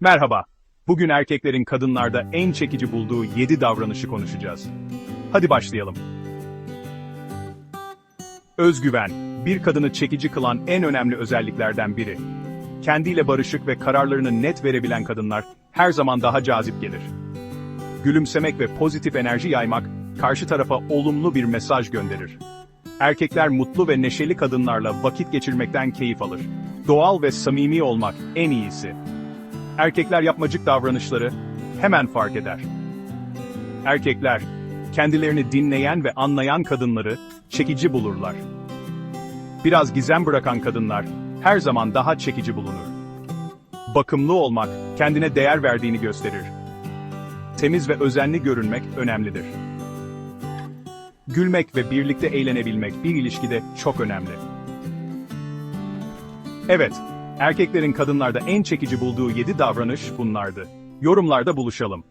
Merhaba. Bugün erkeklerin kadınlarda en çekici bulduğu 7 davranışı konuşacağız. Hadi başlayalım. Özgüven, bir kadını çekici kılan en önemli özelliklerden biri. Kendiyle barışık ve kararlarını net verebilen kadınlar her zaman daha cazip gelir. Gülümsemek ve pozitif enerji yaymak karşı tarafa olumlu bir mesaj gönderir. Erkekler mutlu ve neşeli kadınlarla vakit geçirmekten keyif alır. Doğal ve samimi olmak en iyisi. Erkekler yapmacık davranışları hemen fark eder. Erkekler, kendilerini dinleyen ve anlayan kadınları çekici bulurlar. Biraz gizem bırakan kadınlar her zaman daha çekici bulunur. Bakımlı olmak, kendine değer verdiğini gösterir. Temiz ve özenli görünmek önemlidir. Gülmek ve birlikte eğlenebilmek bir ilişkide çok önemli. Evet, erkeklerin kadınlarda en çekici bulduğu 7 davranış bunlardı. Yorumlarda buluşalım.